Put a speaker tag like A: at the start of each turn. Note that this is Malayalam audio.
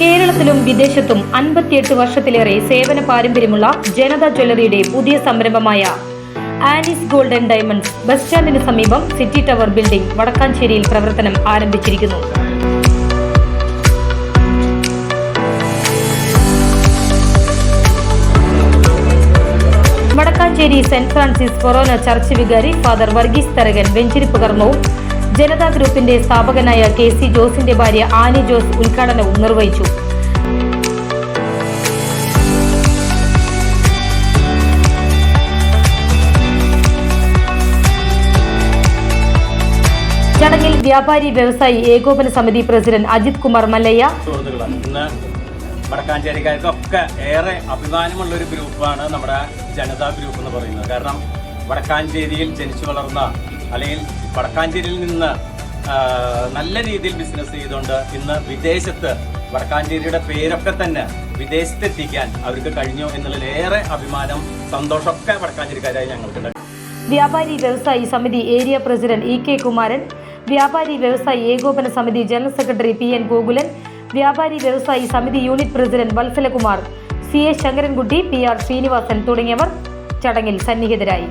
A: കേരളത്തിലും വിദേശത്തും അൻപത്തിയെട്ട് വർഷത്തിലേറെ സേവന പാരമ്പര്യമുള്ള ജനത ജ്വല്ലറിയുടെ പുതിയ സംരംഭമായ ആനിസ് ഗോൾഡൻ ഡയമണ്ട്സ് ബസ് സ്റ്റാൻഡിന് സമീപം സിറ്റി ടവർ ബിൽഡിംഗ് വടക്കാഞ്ചേരിയിൽ പ്രവർത്തനം ആരംഭിച്ചിരിക്കുന്നു. Vadakkanchery saint Francis corona church വികാരി ഫാദർ വർഗീസ് തരകൻ വെഞ്ചിരിപ്പ് കർമ്മവും ജനതാ ഗ്രൂപ്പിന്റെ സ്ഥാപകനായ കെ സി ജോസിന്റെ ഭാര്യ ആനി ജോസ് ഉദ്ഘാടനവും നിർവഹിച്ചു. ചടങ്ങിൽ വ്യാപാരി വ്യവസായി ഏകോപന സമിതി പ്രസിഡന്റ് അജിത് കുമാർ മല്ലയ്യ.
B: വടക്കാഞ്ചേരിക്കാർക്കൊക്കെ ഏറെ അഭിമാനമുള്ള ഒരു ഗ്രൂപ്പാണ് നമ്മുടെ ജനതാ ഗ്രൂപ്പ് എന്ന് പറയുന്നത്. കാരണം വടക്കാഞ്ചേരിയിൽ ജനിച്ചു വളർന്ന അല്ലെങ്കിൽ വടക്കാഞ്ചേരിയിൽ നിന്ന് നല്ല രീതിയിൽ ബിസിനസ് ചെയ്തുകൊണ്ട് ഇന്ന് വിദേശത്ത് വടക്കാഞ്ചേരിയുടെ പേരൊക്കെ തന്നെ വിദേശത്തെത്തിക്കാൻ അവർക്ക് കഴിഞ്ഞു എന്നുള്ളതിൽ ഏറെ അഭിമാനം സന്തോഷമൊക്കെ വടക്കാഞ്ചേരിക്കാരായി ഞങ്ങൾക്കുണ്ട്.
A: Vyapari Vyavasayi Samithi area president E K Kumaran Vyapari Vyavasayi Ekopana Samithi general secretary P N Gokulan Vyapari Vyavasayi Samithi unit president Valsalakumar C A Sankarankutty P R Srinivasan തുടങ്ങിയവർ ചടങ്ങിൽ സന്നിഹിതരായി.